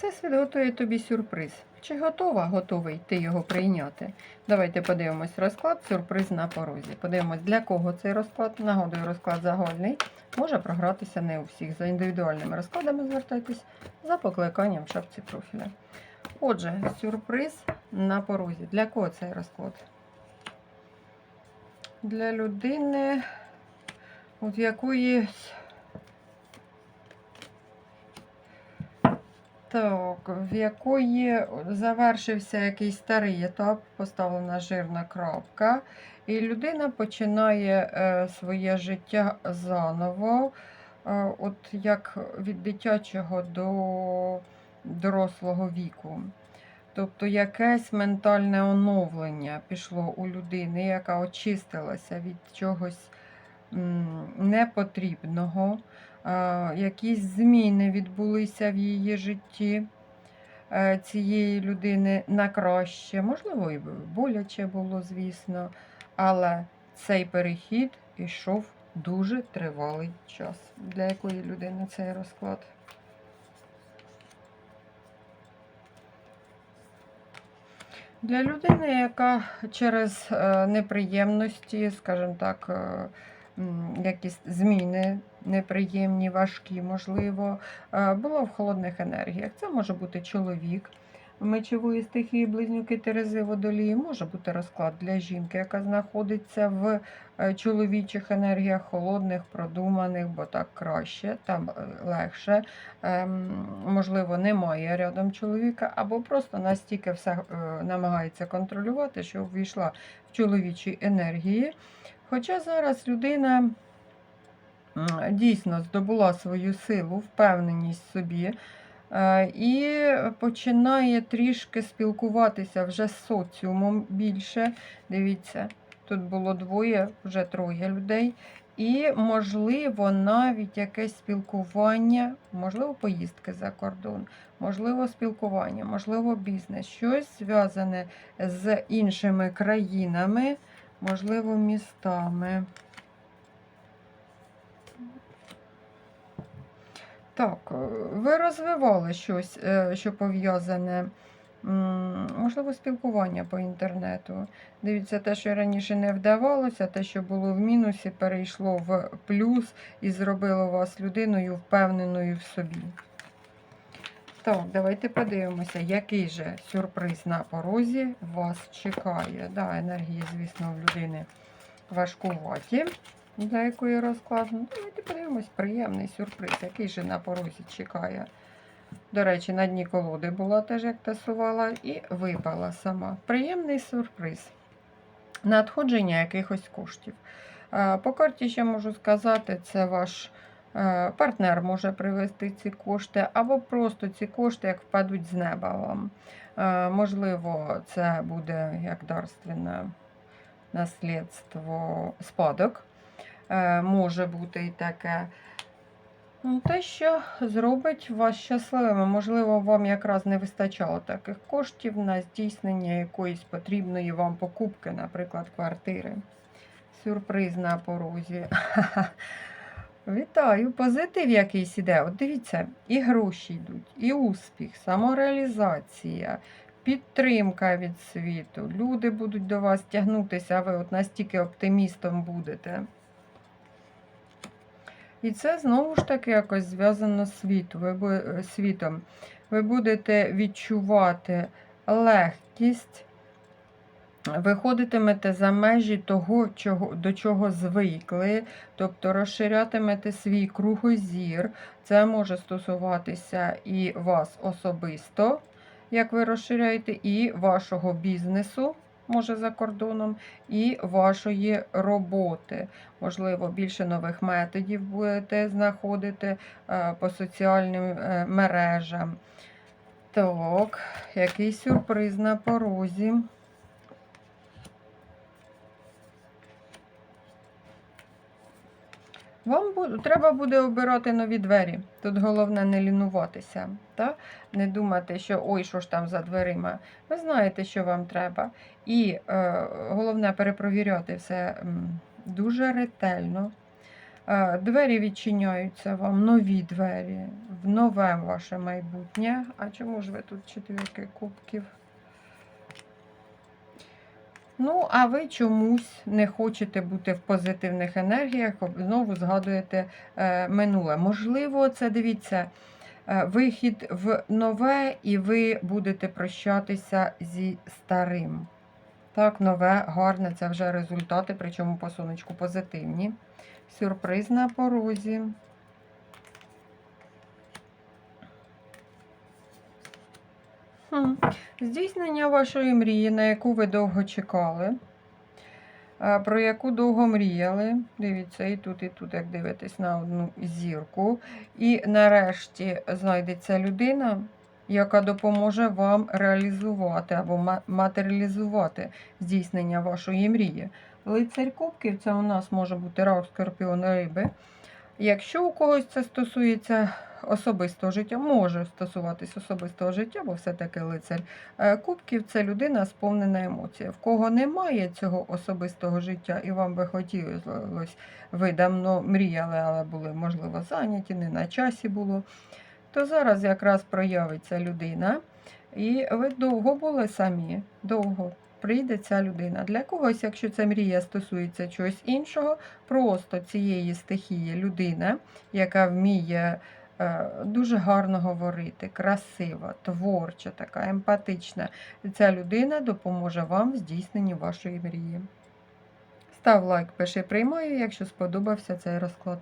Всесвіт готує тобі сюрприз. Чи готова, готовий ти його прийняти? Давайте подивимось розклад, сюрприз на порозі. Подивимось, для кого цей розклад. Нагодую, розклад загальний. Може програтися не у всіх. За індивідуальними розкладами звертайтесь за покликанням в шапці профіля. Отже, сюрприз на порозі. Для кого цей розклад? Для людини, от якої Так, в якої завершився якийсь старий етап, поставлена жирна крапка, і людина починає е, своє життя заново, е, от як від дитячого до дорослого віку. Тобто якесь ментальне оновлення пішло у людини, яка очистилася від чогось м, непотрібного якісь зміни відбулися в її житті е, цієї людини на краще. Можливо, і боляче було, звісно, але цей перехід йшов дуже тривалий час. Для якої людини цей розклад? Для людини, яка через е, неприємності, скажімо так, е, якісь зміни неприємні, важкі, можливо, е, була в холодних енергіях. Це може бути чоловік мечової стихії, близнюки Терези водолії, може бути розклад для жінки, яка знаходиться в е, чоловічих енергіях, холодних, продуманих, бо так краще, там е, легше. Ем, Можливо, немає рядом чоловіка, або просто настільки все намагається контролювати, що ввійшла в чоловічі енергії. Хоча зараз людина дійсно здобула свою силу, впевненість собі е, і починає трішки спілкуватися вже з соціумом більше. Дивіться, тут було двоє, вже троє людей. І, можливо, навіть якесь спілкування, можливо, поїздки за кордон, можливо, спілкування, можливо, бізнес, щось зв'язане з іншими країнами, можливо, містами. Так, е, ви розвивали щось, е, що пов'язане, можливо, спілкування по інтернету. Дивіться, те, що раніше не вдавалося, те, що було в мінусі, перейшло в плюс і зробило вас людиною впевненою в собі. Так, давайте подивимося, який же сюрприз на порозі вас чекає. Да, енергії, звісно, в людини важкуваті, для якої розклад. Ну, Давайте подивимось, приємний сюрприз, який же на порозі чекає. До речі, на дні колоди була теж, як тасувала, і випала сама. Приємний сюрприз. Надходження якихось коштів. По карті ще можу сказати, це ваш партнер може привезти ці кошти, або просто ці кошти як впадуть з неба вам. Е, Можливо, це буде як дарственне наслідство спадок. Е, Може бути і таке. Ну, Те, що зробить вас щасливими. Можливо, вам якраз не вистачало таких коштів на здійснення якоїсь потрібної вам покупки, наприклад, квартири. Сюрприз на порозі. Вітаю! Позитив якийсь іде. От дивіться, і гроші йдуть, і успіх, самореалізація, підтримка від світу. Люди будуть до вас тягнутися, а ви от настільки оптимістом будете. І це знову ж таки якось зв'язано з е, світом. Ви будете відчувати легкість, виходитимете за межі того, чого, до чого звикли, тобто розширятимете свій кругозір. Це може стосуватися і вас особисто, як ви розширяєте, і вашого бізнесу. Може за кордоном, і вашої роботи. Можливо, більше нових методів будете знаходити е, по соціальним е, мережам. Так, який сюрприз на порозі. Вам треба буде обирати нові двері. Тут головне не лінуватися, та? не думати, що ой, що ж там за дверима. Ви знаєте, що вам треба. І е, головне перепровіряти все дуже ретельно. Е, Двері відчиняються вам, нові двері, в нове ваше майбутнє. А чому ж ви тут четвірки кубків? Ну, а ви чомусь не хочете бути в позитивних енергіях, знову згадуєте е, минуле. Можливо, це дивіться, е, вихід в нове, і ви будете прощатися зі старим. Так, нове, гарне, це вже результати, причому по сонечку позитивні. Сюрприз на порозі. Здійснення вашої мрії, на яку ви довго чекали, про яку довго мріяли. Дивіться, і тут, і тут, як дивитесь на одну зірку. І нарешті знайдеться людина, яка допоможе вам реалізувати або матеріалізувати здійснення вашої мрії. Лицарь кубків це у нас може бути рак, скорпіон, риби. Якщо у когось це стосується особистого життя, може стосуватись особистого життя, бо все-таки лицар е, кубків це людина сповнена емоція. В кого немає цього особистого життя, і вам би хотілося, ви давно мріяли, але були, можливо, зайняті, не на часі було, то зараз якраз проявиться людина, і ви довго були самі, довго. Прийде ця людина. Для когось, якщо ця мрія стосується чогось іншого, просто цієї стихії людина, яка вміє е, дуже гарно говорити, красива, творча, така, емпатична. Ця людина допоможе вам в здійсненні вашої мрії. Став лайк, пиши приймаю, якщо сподобався цей розклад.